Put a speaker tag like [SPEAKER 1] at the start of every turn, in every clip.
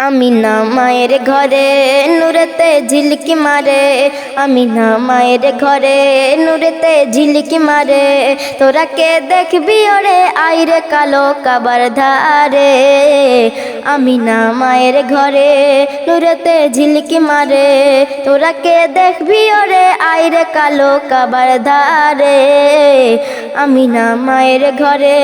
[SPEAKER 1] আমি না মায়ের ঘরে নুরেতে ঝিলকি মারে আমি না মায়ের ঘরে নুরেতে ঝিলকি মারে। তোরা কে দেখবি ওরে আইরে কালো কাবার ধারে? আমি না মায়ের ঘরে নুরেতে ঝিলকি মারে, তোরা কে দেখবি ওরে আইরে কালো কাবার ধারে? আমি না মায়ের ঘরে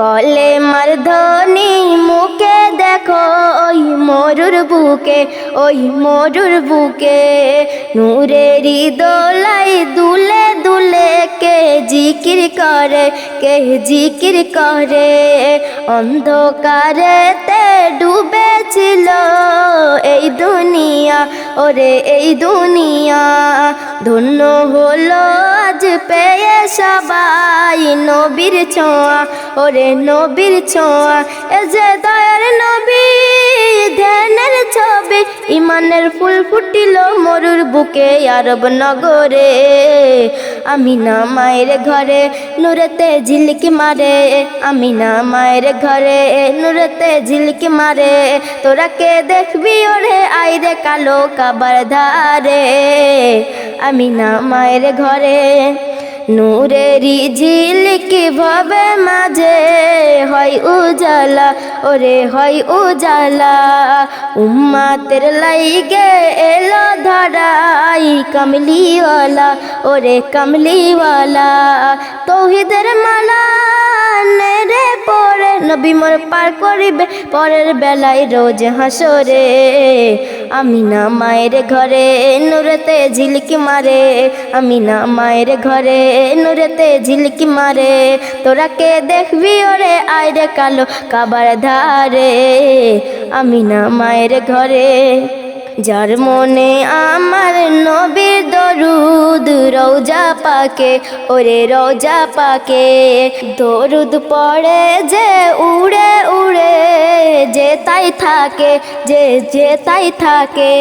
[SPEAKER 1] কলে মার ধনি মুখে দেখো, ওই মরুর বুকে, ওই মরুর বুকে। নূরেরই দোলাই দুলে দুলে কে জিকির করে, কে জিকির করে। অন্ধকারেতে ডুবেছিল এই দুনিয়া, ওরে এই দুনিয়া। ধন্য হলো পেয়ে সবাই নবীর ছোঁয়া, ওরে নবীর ছোঁয়া। এ যে দয়ার নবী, ধ্যানের ছবি, ইমানের ফুল ফুটিল মরুর বুকে আরব নগরে। আমি না মায়ের ঘরে, নুরেতে ঝিলকি মারে। আমি না মায়ের ঘরে, নুরেতে ঝিলকি মারে। তোরা কে দেখবি ওরে? আইরে কালো কাবার ধারে। আমি না মায়ের ঘরে নূরেরি ঝিলকি ভবে মাঝে। হয় উজালা, ওরে হয় উজালা। উম্মাতের লাইগে এলো ধরাই কমলিওয়ালা, ওরে কমলিওয়ালা। তৌহিদের মালা রে পরে নবী মোর পার করিবে, পরের বেলায় রোজ হাসরে। আমি না মায়ের ঘরে নুরেতে ঝিলকি মারে। আমি না মায়ের ঘরে নুরেতে ঝিলকি মারে। তোরা কে দেখবি ওরে আয়রে কালো কাবার ধারে। আমি না মায়ের ঘরে যার মনে আমার নবীর দরুদ রৌজা পাকে, ওরে রৌজা পাকে। দরুদ পড়ে যে উড়ে উড়ে, যে তাই থাকে, যে যে তাই থাকে।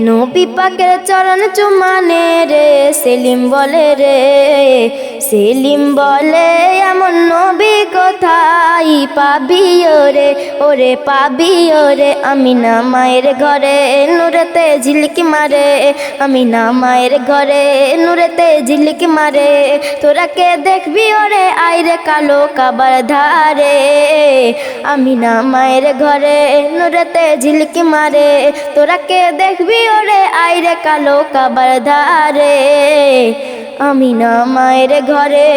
[SPEAKER 1] নবী পাকের চরণ চুমানে রে, সেলিম বলে রে। সেলিম বলে, এমন নবী কোথায় পাবি ওরে? ওরে পাবি ওরে? আমি না মায়ের ঘরে নুরেতে ঝিলকি মারে। আমি না মায়ের ঘরে নুরেতে ঝিলকি মারে। তোরা কে দেখবি ওরে? আইরে কালো কাবার ধারে। আমি না মায়ের ঘরে নুরেতে ঝিলকি মারে। তোরা কে দেখবি ওরে? আইরে কালো কাবার ধারে। আমি না মায়ের ঘরে